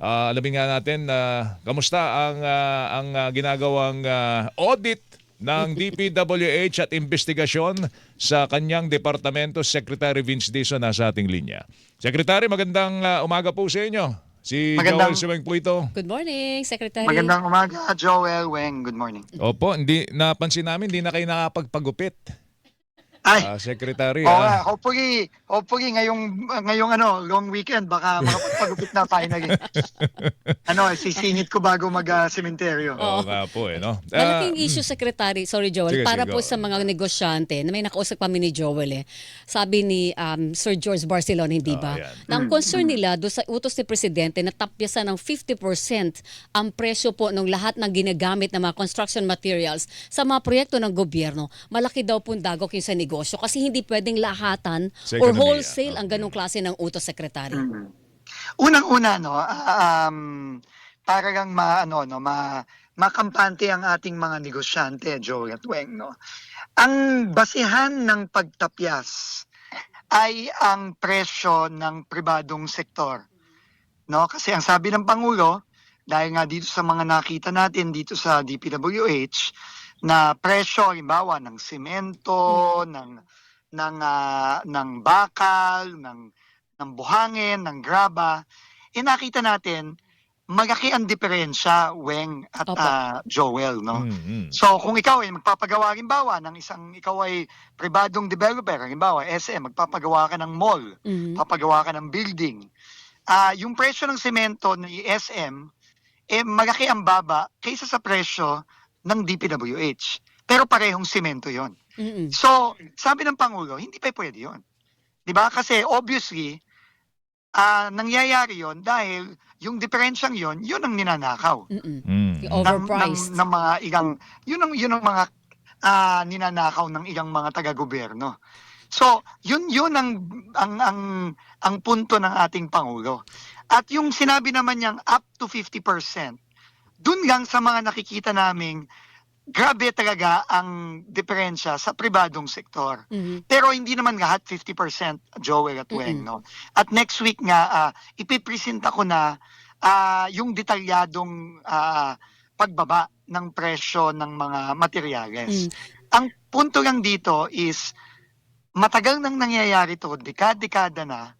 Ah, alamin nga natin na kamusta ang ah, ang ah, ginagawang ah, audit ng DPWH at investigasyon sa kanyang departamento Secretary Vince Dizon nasa ating linya. Secretary, magandang ah, umaga po sa inyo. Si Magandang- Joel Suweng po ito. Good morning, Secretary. Magandang umaga, Joel Weng. Good morning. Opo, hindi napansin namin hindi na kayo nakapagpagupit. Ay, Ah, Secretary. oo ah. hopefully, hopefully ngayong ngayong ano, long weekend baka makapagpagupit na finally. ano, sisingit ko bago mag uh. Oo nga po eh, no? Ah, Malaking issue, Secretary, sorry Joel, Sige, para sige, po go. sa mga negosyante, na may nakausap kami ni Joel eh. Sabi ni um, Sir George Barcelona, hindi ba? Oh, yan. na ang concern nila do sa utos ni Presidente na tapyasan ng 50% ang presyo po ng lahat ng ginagamit na mga construction materials sa mga proyekto ng gobyerno. Malaki daw po ang dagok yung sa negosyo kasi hindi pwedeng lahatan Sa or wholesale ang ganong klase ng utos, Secretary. Mhm. Unang-una no, ah, um, para lang ma ano no, ma makampante ang ating mga negosyante, Joel at Weng no. Ang basihan ng pagtapyas ay ang presyo ng pribadong sektor. No, kasi ang sabi ng pangulo dahil nga dito sa mga nakita natin dito sa DPWH na presyo halimbawa ng simento, ng ng ah, ng bakal, ng ng buhangin, ng graba, eh nakita natin malaki ang diferensya, Weng at ah, Joel, no? mm, mm. So kung ikaw ay magpapagawa halimbawa ng isang ikaw ay pribadong developer, halimbawa SM, magpapagawa ka ng mall, Mhm. papagawa ka ng building. Ah, yung presyo ng semento ng SM eh malaki ang baba kaysa sa presyo ng DPWH. Pero parehong semento 'yon. Mhm. So, sabi ng Pangulo, hindi pa pwede yun. Di ba? Kasi obviously, ah nangyayari yon dahil yung diferensyang yon, yun ang ninanakaw. Mhm. Mm, mm. Overpriced. Ng, ng mga ilang, yun ang, yun ang mga ah, ninanakaw ng ilang mga taga-gobyerno. So, yun yun ang ang ang ang punto ng ating pangulo. At yung sinabi naman niyang up to 50%, dun lang sa mga nakikita naming grabe talaga ang diferensya sa pribadong sektor. Mhm. Pero hindi naman lahat 50% Joel at Weng, Mm-mm. no? At next week nga, ah, ipipresenta ko na ah, yung detalyadong ah, pagbaba ng presyo ng mga materyales. Mm. Ang punto lang dito is, matagal nang nangyayari to, dekada-dekada na,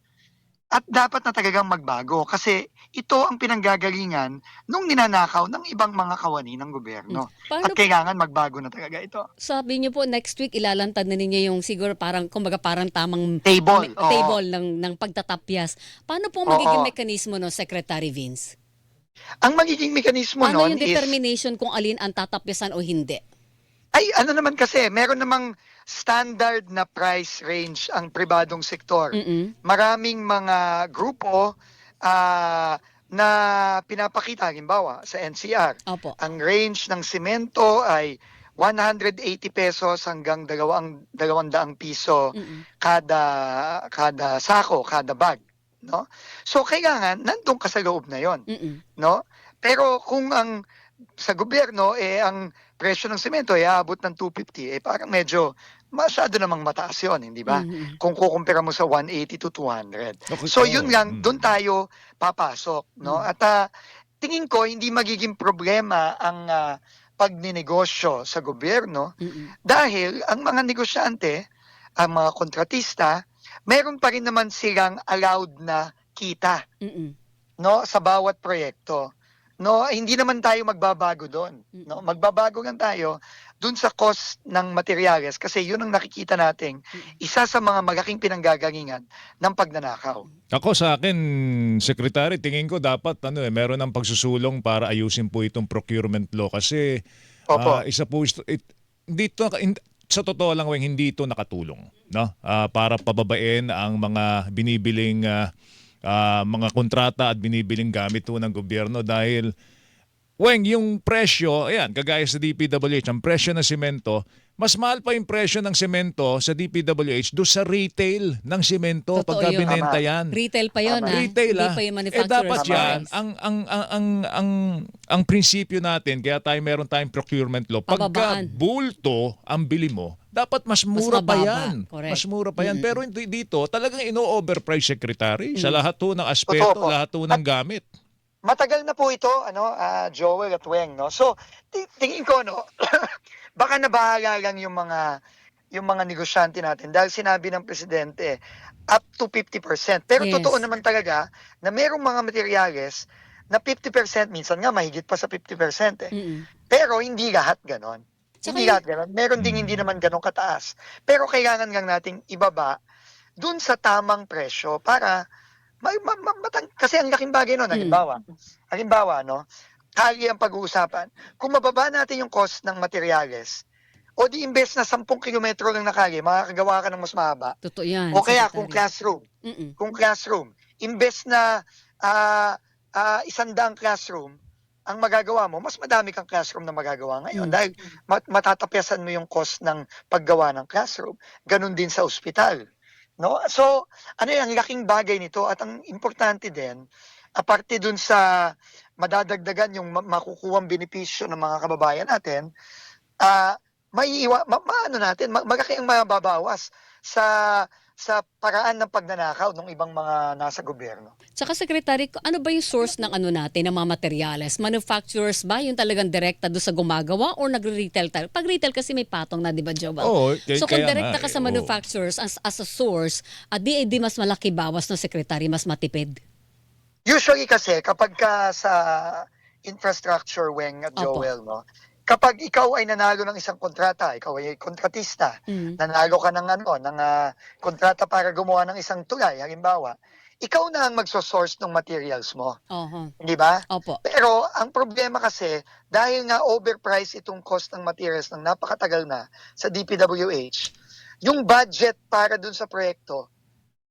at dapat na talagang magbago kasi ito ang pinanggagalingan nung ninanakaw ng ibang mga kawani ng gobyerno. Paano At kailangan magbago na talaga ito. Sabi niyo po next week ilalantad na ninyo yung siguro parang kumbaga parang tamang Table. oo. table ng ng pagtatapyas. Paano po Oo. magiging mekanismo no Secretary Vince? Ang magiging mekanismo Paano nun yung is, determination kung alin ang tatapyasan o hindi? ay ano naman kasi, meron namang standard na price range ang pribadong sektor. Mm-mm. Maraming mga grupo ah, na pinapakita, halimbawa sa NCR, Opo. ang range ng simento ay 180 pesos hanggang dalawang, dalawang piso Mm-mm. kada kada sako, kada bag, no? So kailangan nandun ka sa loob na 'yon, Mm-mm. no? Pero kung ang sa gobyerno eh ang presyo ng semento ay aabot ng 250, eh parang medyo masyado namang mataas 'yon, hindi ba? Mhm. Kung kukumpara mo sa 180 to 200. Okay, So yun lang, mm. doon tayo papasok, no? Mm. At ah, tingin ko hindi magiging problema ang ah, pagninegosyo sa gobyerno Mm-mm. dahil ang mga negosyante, ang mga kontratista, meron pa rin naman silang allowed na kita, Mm-mm. no, sa bawat proyekto. No, hindi naman tayo magbabago doon, no? Magbabago lang tayo doon sa cost ng materyales kasi yun ang nakikita nating isa sa mga malaking pinanggagalingan ng pagnanakaw. Ako sa akin, Secretary, tingin ko dapat ano eh, meron ng pagsusulong para ayusin po itong procurement law kasi Opo. ah, isa po ito, it, hindi to, hin- sa totoo lang Weng, hindi ito nakatulong no Ah, para pababain ang mga binibiling ah, ah, mga kontrata at binibiling gamit po ng gobyerno dahil Weng, yung presyo, ayan, kagaya sa DPWH, ang presyo ng semento, mas mahal pa yung presyo ng semento sa DPWH do sa retail ng semento Totoo pagka yun. binenta yan. Retail pa yun, ha? Retail Hindi ah. pa yung Eh manufacturer's dapat yan, price. ang, ang, ang, ang, ang, ang, prinsipyo natin, kaya tayo meron tayong procurement law, pagka Pababaan. bulto ang bili mo, dapat mas mura pa mababa. yan. Correct. Mas mura pa yan. Pero hindi dito, talagang ino-overprice secretary sa lahat ho ng aspeto, Totoo po. lahat ho ng gamit. matagal na po ito, ano, ah, Joel at Weng, no? So, ti- tingin ko, no, baka nabahala lang yung mga yung mga negosyante natin dahil sinabi ng presidente up to 50%. Pero Yes. totoo naman talaga na merong mga materyales na 50%, minsan nga mahigit pa sa 50% eh. Mm-mm. Pero hindi lahat ganon. Tsaka hindi lahat ganon. Meron ding hindi naman ganon kataas. Pero kailangan lang nating ibaba dun sa tamang presyo para ma, ma, ma- matang- kasi ang laking bagay nun, Mm. halimbawa, halimbawa, no, kali ang pag-uusapan. Kung mababa natin yung cost ng materyales, o di imbes na 10 kilometro lang na kali, makakagawa ka ng mas mahaba. Totoo yan. O kaya kung classroom, Mm-mm. kung classroom, imbes na ah ah, isandang classroom, ang magagawa mo, mas madami kang classroom na magagawa ngayon Mm. dahil mat- matatapyasan mo yung cost ng paggawa ng classroom. Ganon din sa ospital. No? So, ano yan, ang laking bagay nito at ang importante din, aparte dun sa madadagdagan yung ma- makukuhang benepisyo ng mga kababayan natin, ah may iwa, ma, maano natin, ma, malaki ang mababawas sa sa paraan ng pagnanakaw ng ibang mga nasa gobyerno. Tsaka Secretary, ano ba yung source ng ano natin, ng mga materyales? Manufacturers ba yung talagang direkta doon sa gumagawa or nagre-retail tayo? Pag retail kasi may patong na, di ba, Joel? Oo, kaya- so kung direkta ka eh, sa oo. manufacturers as, as a source, di, eh, di mas malaki bawas ng Secretary, mas matipid. Usually kasi kapag ka sa infrastructure wing at Opo. Joel, no? Kapag ikaw ay nanalo ng isang kontrata, ikaw ay kontratista, Mm. nanalo ka ng ano, ng ah, kontrata para gumawa ng isang tulay, halimbawa, ikaw na ang magsosource ng materials mo, Oho. hindi ba? Opo. Pero ang problema kasi, dahil nga overpriced itong cost ng materials ng napakatagal na sa DPWH, yung budget para dun sa proyekto,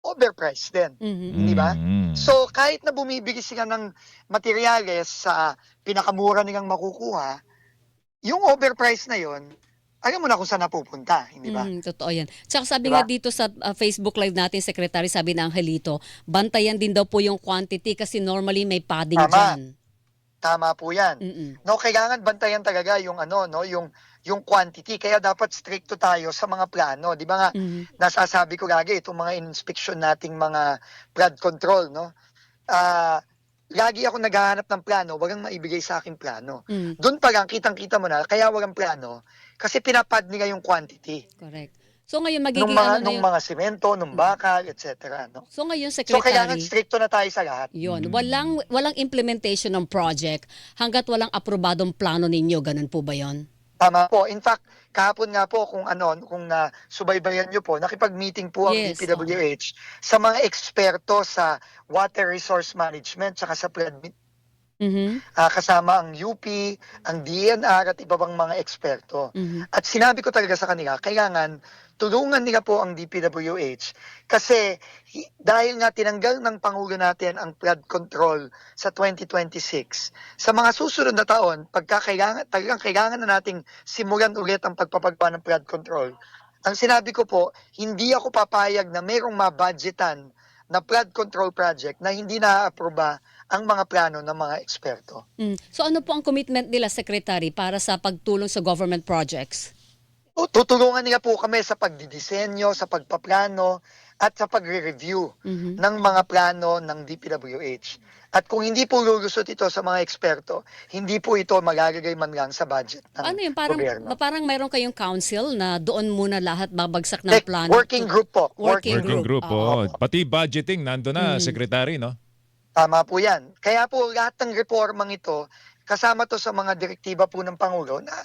overpriced din. Mhm. Di ba? Mm. So kahit na bumibigay sila ng materyales sa pinakamura nilang makukuha, yung overpriced na yon, alam mo na kung saan napupunta, hindi ba? Mhm, totoo yan. Tsaka sabi Diba? nga dito sa uh, Facebook Live natin, Secretary, sabi ng Angelito, bantayan din daw po yung quantity kasi normally may padding Tama. dyan. Tama po 'yan. Mm-mm. No, kailangan bantayan talaga yung ano, no, yung yung quantity. Kaya dapat stricto tayo sa mga plano, 'di ba nga? Mhm. Nasasabi ko lagi itong mga inspection nating mga flood control, no? Ah, lagi ako naghahanap ng plano, walang maibigay sa akin plano. Mm, Doon pa lang kitang-kita mo na kaya walang plano kasi pinapad nila yung quantity. correct. So ngayon nung magiging mga ano nung mga semento, nung bakal, etc. No? So ngayon, So kailangan Secretary, stricto na tayo sa lahat. yun, walang, walang implementation ng project hanggat walang aprobadong plano ninyo. Ganun po ba yon? Tama po. In fact, kahapon nga po kung ano, kung na subaybayan niyo po, nakipag-meeting po ang Yes, DPWH sa mga eksperto sa water resource management saka sa Mhm. ah, kasama ang UP, ang DNR at iba pang mga eksperto. Mhm. At sinabi ko talaga sa kanila, kailangan tulungan nila po ang DPWH kasi hi- dahil nga tinanggal ng Pangulo natin ang flood control sa 2026, sa mga susunod na taon, pagka kailangan, talagang kailangan na nating simulan ulit ang pagpapagawa ng flood control, ang sinabi ko po, hindi ako papayag na merong mabudgetan na flood control project na hindi na-aproba ang mga plano ng mga eksperto. Mm. So ano po ang commitment nila, Secretary, para sa pagtulong sa government projects? O, Tutulungan nila po kami sa pagdidisenyo, sa pagpaplano, at sa pagre-review Mhm. ng mga plano ng DPWH. At kung hindi po lulusot ito sa mga eksperto, hindi po ito magagagay man lang sa budget ng Ano yun? Parang, gobyerno. parang mayroon kayong council na doon muna lahat babagsak ng plano. working group po. Working Working group. group, Oo. oh. Pati budgeting, nando na, Mm. Secretary, no? Tama po yan. Kaya po lahat ng reformang ito, kasama to sa mga direktiba po ng Pangulo na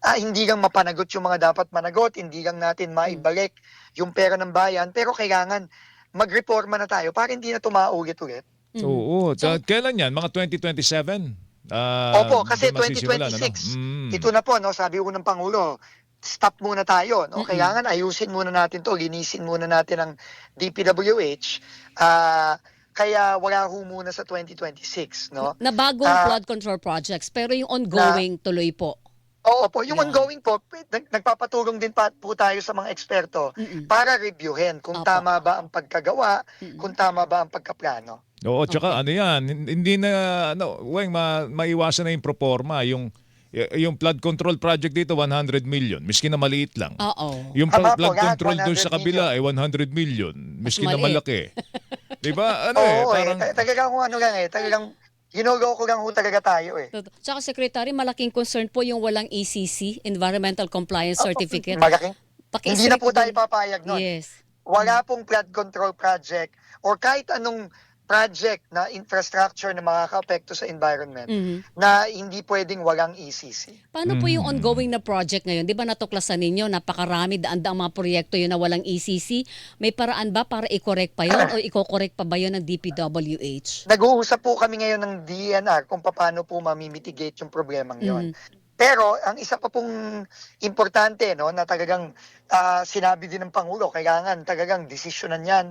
ah, hindi lang mapanagot yung mga dapat managot, hindi lang natin maibalik yung pera ng bayan, pero kailangan magreforma na tayo para hindi na tumaulit-ulit. Mhm. Oo. So- So, kailan yan? Mga 2027? Ah, Opo, kasi doon masisimulan, 2026, ano? Mm. Ito na po, no, sabi ko ng Pangulo, stop muna tayo. No? Kailangan ayusin muna natin to, linisin muna natin ang DPWH. Ah, kaya wala ho muna sa 2026. No? Na bagong Ah, flood control projects, pero yung ongoing tuloy po. Oo po, yung Yeah. ongoing po, nag- nagpapatulong din pa, po tayo sa mga eksperto Mm-mm. para reviewin kung Opo. tama ba ang pagkagawa, Mm-mm. kung tama ba ang pagkaplano. Oo, tsaka ano yan, hin- hindi na, ano, weng, ma, maiwasan na yung proforma, yung, yung flood control project dito, 100 million, miski na maliit lang. Oo. Yung Tama flood po, control doon sa 100 kabila ay 100 million, miski na maliit. malaki. Di ba? Ano eh, Oo, parang... eh, ta- talagang kung ano lang eh, talagang ginoloko lang ho talaga tayo eh. Tsaka Secretary, malaking concern po yung walang ECC, Environmental Compliance Certificate. Malaking, Paki- hindi na po tayo papayag nun. Yes. Wala pong flood control project or kahit anong project na infrastructure na makaka-apekto sa environment Mhm. na hindi pwedeng walang ECC. Paano po yung Mm. ongoing na project ngayon? Di ba natuklasan ninyo, napakarami, daan-daang mga proyekto yun na walang ECC. May paraan ba para i-correct pa yun o i-correct pa ba yun ng DPWH? Nag-uusap po kami ngayon ng DNR kung paano po mamimitigate yung problemang yon. Mhm. Pero ang isa pa pong importante no na talagang ah, sinabi din ng pangulo kailangan talagang desisyonan 'yan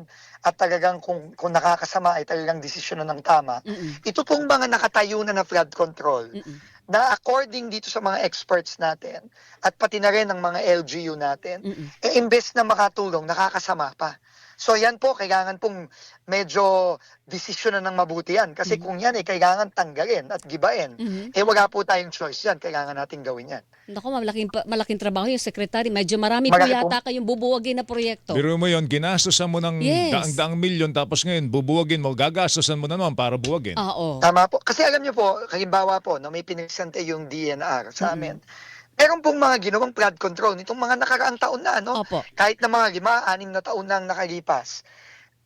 at talagang kung kung nakakasama ay talagang desisyonan ng tama. Mm-mm. Ito pong mga nakatayo na na flood control Mm-mm. na according dito sa mga experts natin at pati na rin ng mga LGU natin, Mm-mm. eh imbes na makatulong, nakakasama pa. So yan po, kailangan pong medyo desisyonan ng mabuti yan. Kasi Mhm. kung yan eh, kailangan tanggalin at gibain. Mhm. Eh wala po tayong choice yan, kailangan natin gawin yan. Naku, malaking, malaking trabaho yung Secretary. Medyo marami po Malaki po. yata kayong bubuwagin na proyekto. Biro mo yon ginastosan mo ng Yes. daang-daang milyon tapos ngayon bubuwagin mo, gagastosan mo na naman para buwagin. Ah, Oo. Tama po. Kasi alam niyo po, halimbawa po, no, may pinagsante yung DNR sa Mhm. amin. Meron pong mga ginawang flood control nitong mga nakaraang taon na, no? Opo. kahit na mga lima, anim na taon nang nakalipas,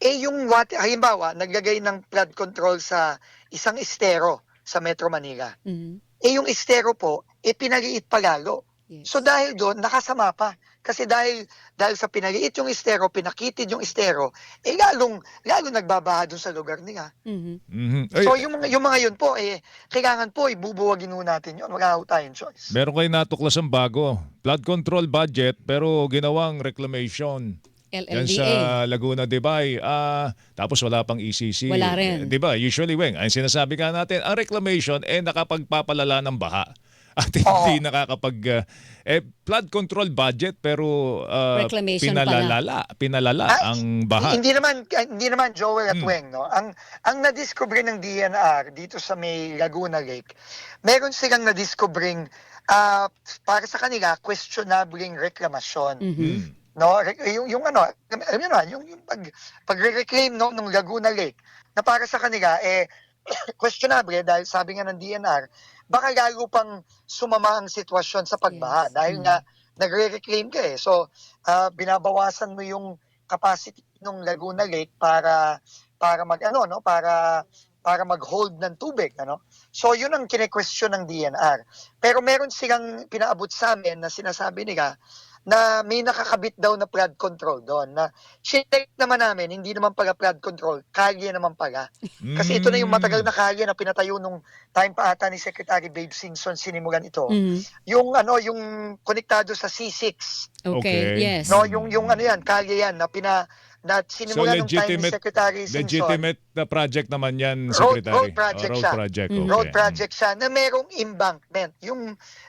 eh yung water, halimbawa, naglagay ng flood control sa isang estero sa Metro Manila. Mhm. Eh yung estero po, eh pinaliit pa lalo. Yes. So dahil doon, nakasama pa. Kasi dahil dahil sa pinaliit yung estero, pinakitid yung estero, eh lalong, lalong nagbabaha doon sa lugar nila. Mhm. Mhm. Ay, So yung mga, yung mga yun po, eh, kailangan po, ibubuwagin ho natin yun. Wala ho tayong choice. meron kayo natuklasang bago. Flood control budget pero ginawang reclamation. Yan LLDA. sa Laguna de Bay. Ah, tapos wala pang ECC. Wala rin. Eh, 'Di ba? Usually, Weng, ang sinasabi ka natin, ang reclamation eh nakapagpapalala ng baha. At hindi nakakapag ah, eh flood control budget pero ah, Reclamation pinalalala, pinalala Ah, ang baha. Hindi naman hindi naman Joel at Hmm. Weng no. Ang ang na-discover ng DNR dito sa may Laguna Lake, meron silang na-discovering ah, para sa kanila questionabling reklamasyon. Mhm. Hmm. No, Re- yung yung ano, alam niyo na, yung, yung pag pagre-reclaim no ng Laguna Lake na para sa kanila eh questionable dahil sabi nga ng DNR, baka lalo pang sumama ang sitwasyon sa pagbaha Yes. dahil Mm. nga nagre-reclaim ka eh. So, ah, binabawasan mo yung capacity ng Laguna Lake para para mag ano no, para para mag-hold ng tubig ano. So, yun ang kine-question ng DNR. Pero meron silang pinaabot sa amin na sinasabi nila na may nakakabit daw na flood control doon na check naman namin hindi naman pala flood control kalye naman pala kasi ito na yung Hmm. matagal na kalye na pinatayo nung time pa ata ni Secretary Babe Simpson sinimulan ito Mhm. yung ano yung konektado sa C6 Okay. Okay. Yes. no yung yung ano yan kalye yan na pina na sinimulan nung time ni legitimate- Secretary Simpson Legitimate na project naman yan, Road- Secretary. road project Oh, road siya. project. Mm. okay. road project siya na merong embankment. Yung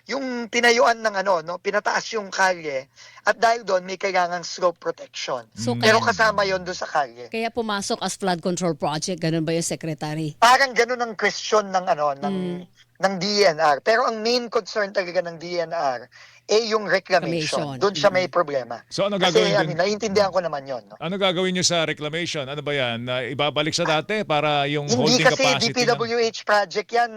yung tinayuan ng ano, no, pinataas yung kalye at dahil doon may kailangang slope protection. So, Mm. Pero kaya, kasama yon doon sa kalye. kaya pumasok as flood control project. Ganun ba yung Secretary? Parang ganun ang question ng ano ng Mm. Ng DNR. Pero ang main concern talaga ng DNR eh yung reclamation. Reclamation. Doon siya may problema. So ano Kasi gagawin ano, dun? naiintindihan ko naman yon. No? Ano gagawin niyo sa reclamation? Ano ba yan? Na ibabalik sa dati para yung Hindi holding kasi capacity ng- DPWH project yan,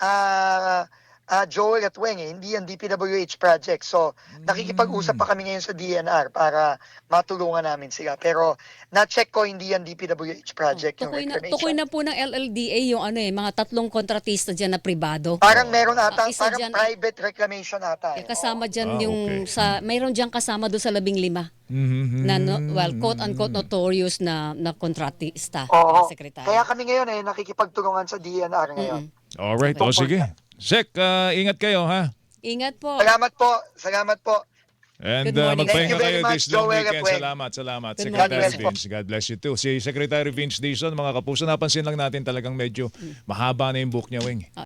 ah ah, Joel at Weng, eh. hindi yan DPWH project. So, nakikipag-usap pa kami ngayon sa DNR para matulungan namin sila. Pero, na-check ko, hindi yan DPWH project yung Tukoy na, reclamation. tukoy na po ng LLDA yung ano eh, mga tatlong kontratista dyan na pribado. Parang meron ata, Ah, isa parang dyan- private reclamation ata. Eh, eh. kasama dyan Ah, yung okay. sa mayroon diyan kasama do sa labing lima Mhm. na no, well quote unquote notorious na na kontratista Oo. na sekretary. Kaya kami ngayon eh, nakikipagtulungan sa DNR ngayon. Alright, o sige. Sek, ah, ingat kayo ha. Ingat po. Salamat po. Salamat po. And uh, magpahinga kayo much, this long Joel weekend. Gatweng. Salamat, salamat. Good Secretary morning. God bless Vince, God bless you too. Si Secretary Vince Dizon, mga kapuso, napansin lang natin talagang medyo mahaba na yung book niya, Wing.